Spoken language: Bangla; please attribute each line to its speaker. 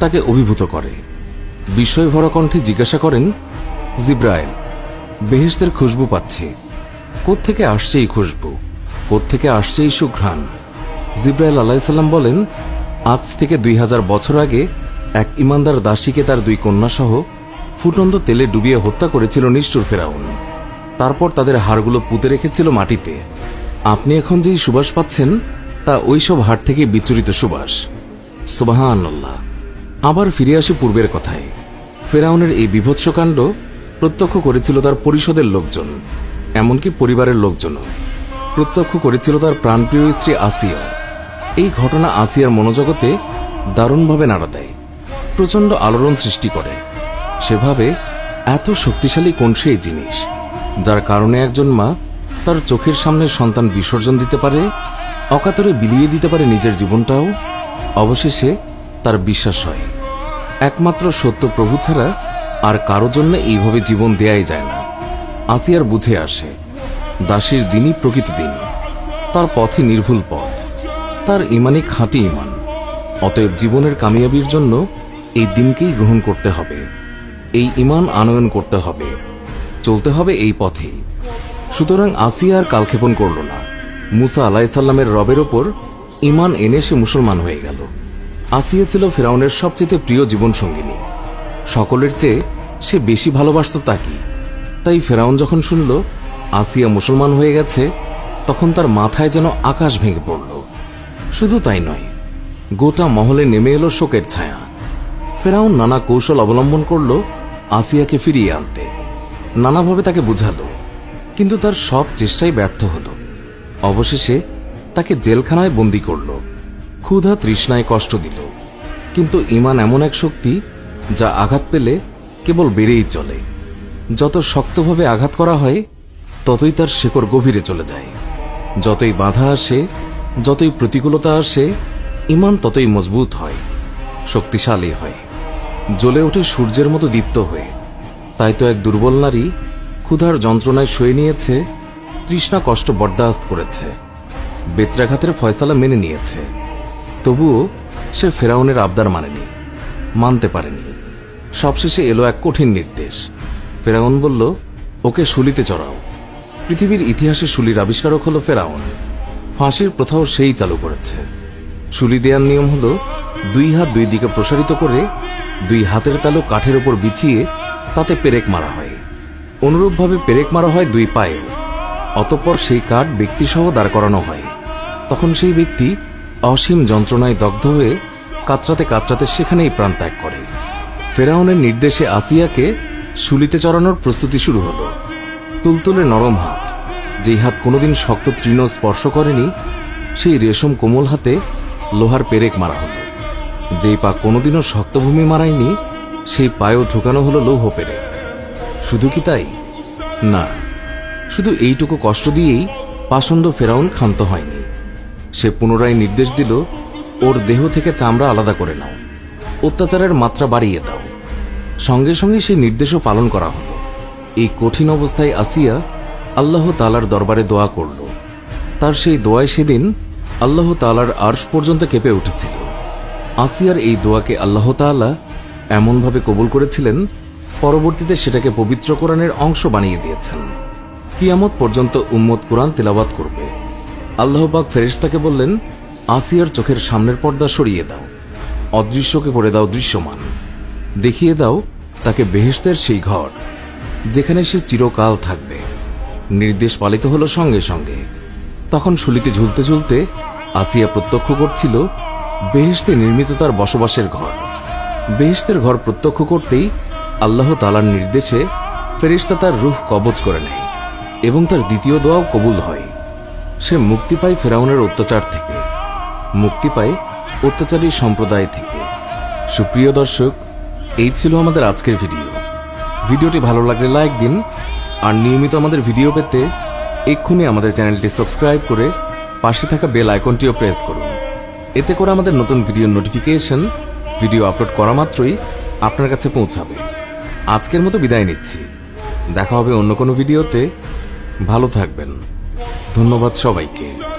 Speaker 1: তাকে অভিভূত করে। বিস্ময় ভরা কণ্ঠে জিজ্ঞাসা করেন জিব্রায়েল বেহেশতের খুশবু পাচ্ছি। কোত্থেকে আসছে এই খুশবু? কোত্থেকে আসছে এই সুঘ্রাণ? জিব্রাইল আলাইসাল্লাম বলেন, আজ থেকে দুই হাজার বছর আগে এক ইমানদার দাসীকে তার দুই কন্যাসহ ফুটন্ত তেলে ডুবিয়ে হত্যা করেছিল নিষ্ঠুর ফেরাউন। তারপর তাদের হাড়গুলো পুঁতে রেখেছিল মাটিতে। আপনি এখন যেই সুবাস পাচ্ছেন, তা ওইসব হাড় থেকে বিচরিত সুবাস। সুবাহান আল্লাহ আবার ফিরে আসি পূর্বের কথায়। ফেরাউনের এই বিভৎসকাণ্ড প্রত্যক্ষ করেছিল তার পরিষদের লোকজন, এমনকি পরিবারের লোকজনও। প্রত্যক্ষ করেছিল তার প্রাণপ্রিয় স্ত্রী আসিয়া। এই ঘটনা আসিয়ার মনোজগতে দারুণভাবে নাড়া দেয়, প্রচণ্ড আলোড়ন সৃষ্টি করে। সেভাবে এত শক্তিশালী কোন সেই জিনিস, যার কারণে একজন মা তার চোখের সামনে সন্তান বিসর্জন দিতে পারে, অকাতরে বিলিয়ে দিতে পারে নিজের জীবনটাও, অবশেষে তার বিশ্বাস হয়। একমাত্র সত্য প্রভু ছাড়া আর কারও জন্য এইভাবে জীবন দেয়াই যায় না। আসিয়ার বুঝে আসে, দাসীর দিনই প্রকৃত দিন, তার পথে নির্ভুল পথ, তার ইমানই খাঁটি ইমান, অতএব জীবনের কামিয়াবির জন্য এই দিনকেই গ্রহণ করতে হবে, এই ইমান আনয়ন করতে হবে, চলতে হবে এই পথেই সুতরাং আসিয়া আর কালক্ষেপণ করল না। মুসা আলাইসাল্লামের রবের ওপর ইমান এনে সে মুসলমান হয়ে গেল। আসিয়া ছিল ফেরাউনের সবচেয়ে প্রিয় জীবনসঙ্গিনী। সকলের চেয়ে সে বেশি ভালোবাসত তাকে। তাই ফেরাউন যখন শুনল, আসিয়া মুসলমান হয়ে গেছে, তখন তার মাথায় যেন আকাশ ভেঙে পড়ল। শুধু তাই নয়, গোটা মহলে নেমে এলো শোকের ছায়া। ফেরাউন নানা কৌশল অবলম্বন করল আসিয়াকে ফিরিয়ে আনতে। নানাভাবে তাকে বুঝালো, কিন্তু তার সব চেষ্টাই ব্যর্থ হলো। অবশেষে তাকে জেলখানায় বন্দি করল। ক্ষুধা তৃষ্ণায় কষ্ট দিল। কিন্তু ইমান এমন এক শক্তি যা আঘাত পেলে কেবল বেড়েই চলে। যত শক্তভাবে আঘাত করা হয়, ততই তার শেকড় গভীরে চলে যায়। যতই বাধা আসে, যতই প্রতিকূলতা আসে, ইমান ততই মজবুত হয়, শক্তিশালী হয়। জ্বলে ওঠে সূর্যের মতো দীপ্ত হয়ে, তাই তো এক দুর্বল নারী ক্ষুধার যন্ত্রণায় শুয়ে নিয়েছে, তৃষ্ণা কষ্ট বরদাস্ত করেছে, বেত্রাঘাতের ফয়সালা মেনে নিয়েছে। তবুও সে ফেরাউনের আবদার মানেনি, মানতে পারেনি। সবশেষে এলো এক কঠিন নির্দেশ। ফেরাউন বলল, ওকে শুলিতে চড়াও। পৃথিবীর ইতিহাসে শুলির আবিষ্কারক হলো ফেরাউন। ফাঁসির প্রথাও সেই চালু করেছে। শুলি দেওয়ার নিয়ম হলো, দুই হাত দুই দিকে প্রসারিত করে, দুই হাতের তালু কাঠের ওপর বিছিয়ে তাতে পেরেক মারা হয়। অনুরূপভাবে পেরেক মারা হয় দুই পায়ে। অতঃপর সেই কাঠ ব্যক্তিসহ দাঁড় করানো হয়। তখন সেই ব্যক্তি অসীম যন্ত্রণায় দগ্ধ হয়ে কাতরাতে কাতরাতে সেখানেই প্রাণ ত্যাগ করে। ফেরাউনের নির্দেশে আসিয়াকে শুলিতে চড়ানোর প্রস্তুতি শুরু হলো। তুলতুলে নরম হাত, যেই হাত কোনোদিন শক্ত তৃণ স্পর্শ করেনি, সেই রেশম কোমল হাতে লোহার পেরেক মারা হলো। যেই পা কোনোদিনও শক্তভূমি মারায়নি, সেই পায়েও ঢুকানো হলো লৌহ পেরেক। শুধু কি তাই? না, শুধু এইটুকু কষ্ট দিয়েই পাষণ্ড ফেরাউন ক্ষান্ত হয়নি। সে পুনরায় নির্দেশ দিল, ওর দেহ থেকে চামড়া আলাদা করে নাও। অত্যাচারের মাত্রা বাড়িয়ে দাও। সঙ্গে সঙ্গে সেই নির্দেশও পালন করা হলো। এই কঠিন অবস্থায় আসিয়া আল্লাহ তালার দরবারে দোয়া করল। তার সেই দোয়ায় সেদিন আল্লাহ তালার আর্শ পর্যন্ত কেঁপে উঠেছিল। আসিয়ার এই দোয়াকে আল্লাহ তাআলা এমনভাবে কবুল করেছিলেন, পরবর্তীতে সেটাকে পবিত্র কোরআনের অংশ বানিয়ে দিয়েছেন। কিয়ামত পর্যন্ত উম্মত কোরআন তেলাবাত করবে। আল্লাহ পাক ফেরেশতাকে বললেন, আসিয়ার চোখের সামনের পর্দা সরিয়ে দাও। অদৃশ্যকে করে দাও দৃশ্যমান। দেখিয়ে দাও তাকে বেহেশতের সেই ঘর, যেখানে সে চিরকাল থাকবে। নির্দেশ পালিত হলো সঙ্গে সঙ্গে। তখন শুলিতে ঝুলতে ঝুলতে আসিয়া প্রত্যক্ষ করছিল, বেহেশতে নির্মিত তার বসবাসের ঘর। বেহেশতের ঘর প্রত্যক্ষ করতেই আল্লাহ তালার নির্দেশে ফেরিস্তা তার রুহ কবজ করে নেয় এবং তার দ্বিতীয় দোয়াও কবুল হয়। সে মুক্তি পায় ফেরাউনের অত্যাচার থেকে। মুক্তি পায় অত্যাচারী সম্প্রদায় থেকে। সুপ্রিয় দর্শক, এই ছিল আমাদের আজকের ভিডিও। ভিডিওটি ভালো লাগলে লাইক দিন, আর নিয়মিত আমাদের ভিডিও পেতে এক্ষুনি আমাদের চ্যানেলটি সাবস্ক্রাইব করে পাশে থাকা বেল আইকনটিও প্রেস করুন। এতে করে আমাদের নতুন ভিডিও নোটিফিকেশন, ভিডিও আপলোড করা মাত্রই আপনার কাছে পৌঁছাবে। আজকের মতো বিদায় নিচ্ছি। দেখা হবে অন্য কোনো ভিডিওতে। ভালো থাকবেন। ধন্যবাদ সবাইকে।